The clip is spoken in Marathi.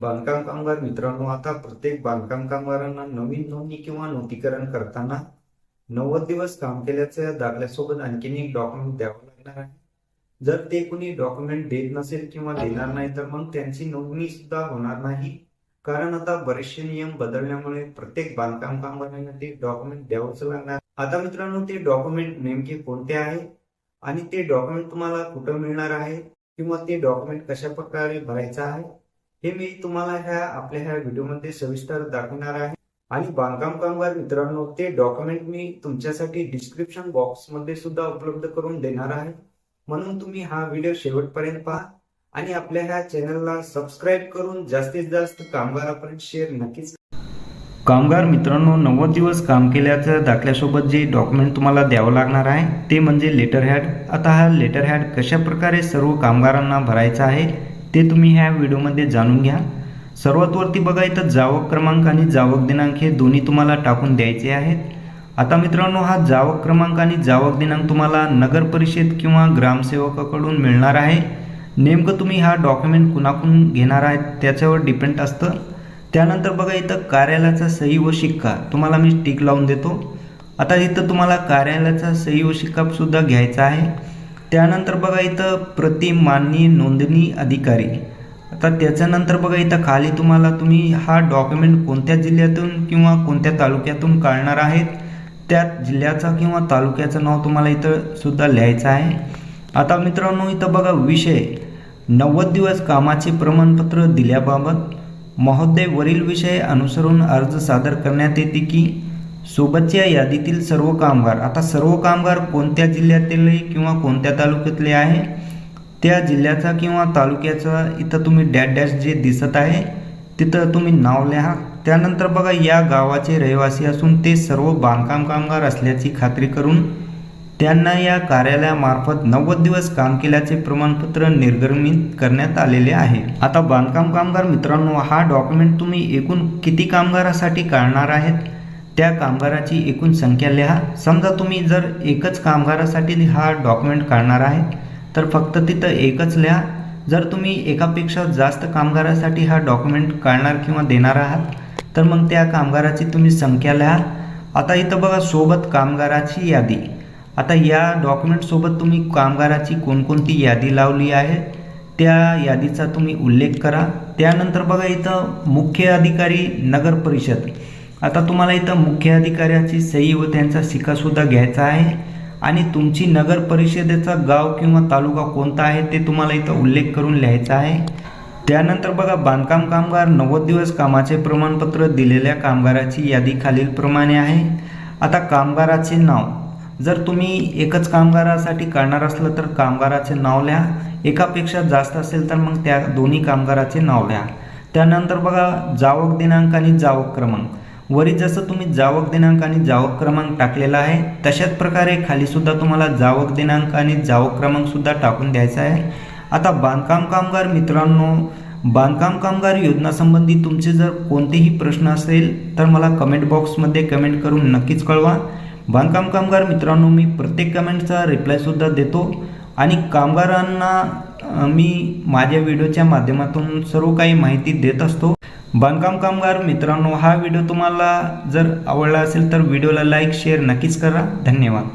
बांधकाम कामगार मित्रांनो आता प्रत्येक बांधकाम कामगारांना नवीन नोंदणी किंवा नोंदीकरण करताना नव्वद दिवस काम केल्याच्या दाखल्यासोबत आणखीन एक डॉक्युमेंट द्यावं लागणार आहे. जर ते कुणी डॉक्युमेंट देत नसेल किंवा देणार नाही तर मग त्यांची नोंदणी सुद्धा होणार नाही. कारण आता बरेचसे नियम बदलल्यामुळे प्रत्येक बांधकाम कामगारांना ते डॉक्युमेंट द्यावंच लागणार. आता मित्रांनो ते डॉक्युमेंट नेमके कोणते आहे? आणि ते डॉक्युमेंट तुम्हाला कुठं मिळणार आहे? किंवा ते डॉक्युमेंट कशा प्रकारे भरायचं आहे? हे मी तुम्हाला ह्या आपल्या ह्या व्हिडिओमध्ये सविस्तर दाखवणार आहे. आणि बांधकाम कामगार मित्रांनो ते डॉक्युमेंट मी तुमच्यासाठी डिस्क्रिप्शन बॉक्समध्ये सुद्धा उपलब्ध करून देणार आहे. म्हणून तुम्ही हा व्हिडिओ शेवटपर्यंत पहा आणि आपल्या ह्या चॅनलला सबस्क्राईब करून जास्तीत जास्त कामगारापर्यंत शेअर नक्कीच कामगार मित्रांनो नव्वद दिवस काम केल्याच्या दाखल्यासोबत जे डॉक्युमेंट तुम्हाला द्यावं लागणार आहे ते म्हणजे लेटर हॅड आता हा लेटर हॅड कशा प्रकारे सर्व कामगारांना भरायचा आहे ते तुम्ही ह्या व्हिडिओमध्ये जाणून घ्या. सर्वात वरती बघा इथं जावक क्रमांक आणि जावक दिनांक हे दोन्ही तुम्हाला टाकून द्यायचे आहेत. आता मित्रांनो हा जावक क्रमांक आणि जावक दिनांक तुम्हाला नगर परिषद किंवा ग्रामसेवकाकडून मिळणार आहे. नेमकं तुम्ही हा डॉक्युमेंट कुणाकडून घेणार आहेत त्याच्यावर डिपेंड असतं. त्यानंतर बघा इथं कार्यालयाचा सही व शिक्का तुम्हाला मी टिक लावून देतो. आता इथं तुम्हाला कार्यालयाचा सही व शिक्का सुद्धा घ्यायचा आहे. त्यानंतर बघा इथं प्रति माननीय नोंदणी अधिकारी. आता त्याच्यानंतर बघा इथं खाली तुम्हाला तुम्ही हा डॉक्युमेंट कोणत्या जिल्ह्यातून किंवा कोणत्या तालुक्यातून काढणार आहेत त्या जिल्ह्याचा किंवा तालुक्याचं नाव तुम्हाला इथं सुद्धा लिहायचं आहे. आता मित्रांनो इथं बघा विषय. नव्वद दिवस कामाचे प्रमाणपत्र दिल्याबाबत महोदय वरील विषय अनुसरून अर्ज सादर करण्यात येते की सोबतच्या यादीतील सर्व कामगार आता सर्व कामगार कोणत्या जिल्ह्यातले किंवा कोणत्या तालुक्यातले आहे? त्या जिल्ह्याचा किंवा तालुक्याचा इथं तुम्ही डॅश डॅश जे दिसत आहे तिथं तुम्ही नाव लिहा. त्यानंतर बघा या गावाचे रहिवासी असून ते सर्व बांधकाम कामगार असल्याची खात्री करून त्यांना या कार्यालयामार्फत नव्वद दिवस काम केल्याचे प्रमाणपत्र निर्गमित करण्यात आलेले आहे. आता बांधकाम कामगार मित्रांनो हा डॉक्युमेंट तुम्ही एकूण किती कामगारासाठी काढणार आहेत? त्या कामगाराची एकूण संख्या लिहा. समजा तुम्ही जर एकच कामगारासाठी हा डॉक्युमेंट काढणार आहे तर फक्त तिथं एकच लिहा. जर तुम्ही एकापेक्षा जास्त कामगारासाठी हा डॉक्युमेंट काढणार किंवा देणार आहात तर मग त्या कामगाराची तुम्ही संख्या लिहा. आता इथं बघा सोबत कामगाराची यादी. आता या डॉक्युमेंटसोबत तुम्ही कामगाराची कोणकोणती यादी लावली आहे त्या यादीचा तुम्ही उल्लेख करा. त्यानंतर बघा इथं मुख्य अधिकारी नगर परिषद. आता तुम्हाला इथं मुख्य अधिकाऱ्याची सही व त्यांचा शिक्कासुद्धा घ्यायचा आहे. आणि तुमची नगर परिषदेचा गाव किंवा तालुका कोणता आहे ते तुम्हाला इथं उल्लेख करून लिहायचा आहे. त्यानंतर बघा बांधकाम कामगार नव्वद दिवस कामाचे प्रमाणपत्र दिलेल्या कामगाराची यादी खालीलप्रमाणे आहे. आता कामगाराचे नाव. जर तुम्ही एकच कामगारासाठी काढणार असलं तर कामगाराचे नाव लिहा. एकापेक्षा जास्त असेल तर मग त्या दोन्ही कामगाराचे नाव लिहा. त्यानंतर बघा जावक दिनांक आणि जावक क्रमांक. वरी जसं तुम्ही जावक दिनांक आणि जावक क्रमांक टाकलेला आहे तशाच प्रकारे खालीसुद्धा तुम्हाला जावक दिनांक आणि जावक क्रमांकसुद्धा टाकून द्यायचा आहे. आता बांधकाम कामगार मित्रांनो बांधकाम कामगार योजनासंबंधी तुमचे जर कोणतेही प्रश्न असेल तर मला कमेंट बॉक्समध्ये कमेंट करून नक्कीच कळवा. बांधकाम कामगार मित्रांनो मी प्रत्येक कमेंटचा रिप्लायसुद्धा देतो. आणि कामगारांना मी माझ्या व्हिडिओच्या माध्यमातून सर्व काही माहिती देत असतो. बांधकाम कामगार मित्रांनो हा व्हिडिओ तुम्हाला जर आवडला असेल तर व्हिडिओला लाईक शेअर नक्कीच करा. धन्यवाद.